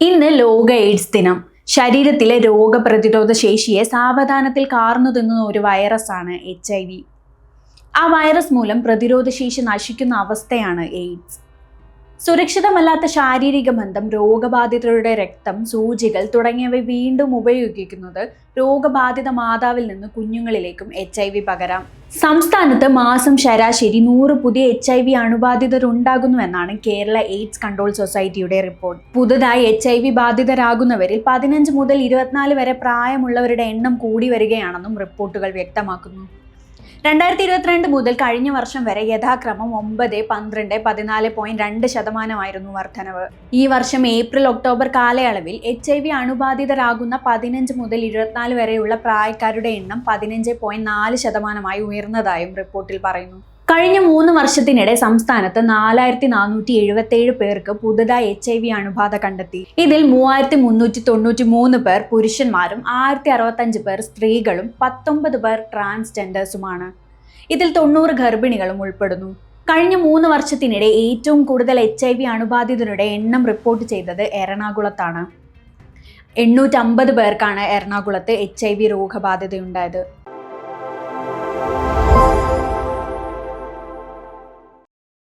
ഇന്ന് ലോക എയ്ഡ്സ് ദിനം. ശരീരത്തിലെ രോഗപ്രതിരോധ ശേഷിയെ സാവധാനത്തിൽ കാർന്നു തിന്നുന്ന ഒരു വൈറസാണ് എച്ച് ഐ വി. ആ വൈറസ് മൂലം പ്രതിരോധ ശേഷി നശിക്കുന്ന അവസ്ഥയാണ് എയ്ഡ്സ്. സുരക്ഷിതമല്ലാത്ത ശാരീരിക ബന്ധം രോഗബാധിതരുടെ രക്തം സൂചികൾ തുടങ്ങിയവ വീണ്ടും ഉപയോഗിക്കുന്നത് രോഗബാധിത മാതാവിൽ നിന്ന് കുഞ്ഞുങ്ങളിലേക്കും എച്ച് ഐ വി പകരാം. സംസ്ഥാനത്ത് മാസം ശരാശരി നൂറ് പുതിയ എച്ച് ഐ വി അണുബാധിതരുണ്ടാകുന്നുവെന്നാണ് കേരള എയ്ഡ്സ് കൺട്രോൾ സൊസൈറ്റിയുടെ റിപ്പോർട്ട്. പുതുതായി എച്ച് ഐ വി ബാധിതരാകുന്നവരിൽ പതിനഞ്ച് മുതൽ ഇരുപത്തിനാല് വരെ പ്രായമുള്ളവരുടെ എണ്ണം കൂടി വരികയാണെന്നും റിപ്പോർട്ടുകൾ വ്യക്തമാക്കുന്നു. രണ്ടായിരത്തി ഇരുപത്തിരണ്ട് മുതൽ കഴിഞ്ഞ വർഷം വരെ യഥാക്രമം ഒമ്പത് പന്ത്രണ്ട് പതിനാല് പോയിന്റ് രണ്ട് ശതമാനമായിരുന്നു വർധനവ്. ഈ വർഷം ഏപ്രിൽ ഒക്ടോബർ കാലയളവിൽ എച്ച് ഐ വി അണുബാധിതരാകുന്ന പതിനഞ്ച് മുതൽ ഇരുപത്തിനാല് വരെയുള്ള പ്രായക്കാരുടെ എണ്ണം പതിനഞ്ച് പോയിന്റ് നാല് ശതമാനമായി ഉയർന്നതായും റിപ്പോർട്ടിൽ പറയുന്നു. കഴിഞ്ഞ മൂന്ന് വർഷത്തിനിടെ സംസ്ഥാനത്ത് നാലായിരത്തി നാനൂറ്റി എഴുപത്തേഴ് പേർക്ക് പുതുതായി എച്ച് ഐ വി അണുബാധ കണ്ടെത്തി. ഇതിൽ മൂവായിരത്തി മുന്നൂറ്റി തൊണ്ണൂറ്റി മൂന്ന് പേർ പുരുഷന്മാരും ആയിരത്തി അറുപത്തഞ്ച് പേർ സ്ത്രീകളും പത്തൊമ്പത് പേർ ട്രാൻസ്ജെൻഡേഴ്സുമാണ്. ഇതിൽ തൊണ്ണൂറ് ഗർഭിണികളും ഉൾപ്പെടുന്നു. കഴിഞ്ഞ മൂന്ന് വർഷത്തിനിടെ ഏറ്റവും കൂടുതൽ എച്ച് ഐ വി അണുബാധിതരുടെ എണ്ണം റിപ്പോർട്ട് ചെയ്തത് എറണാകുളത്താണ്. എണ്ണൂറ്റമ്പത് പേർക്കാണ് എറണാകുളത്ത് എച്ച് ഐ വി രോഗബാധിതയുണ്ടായത്.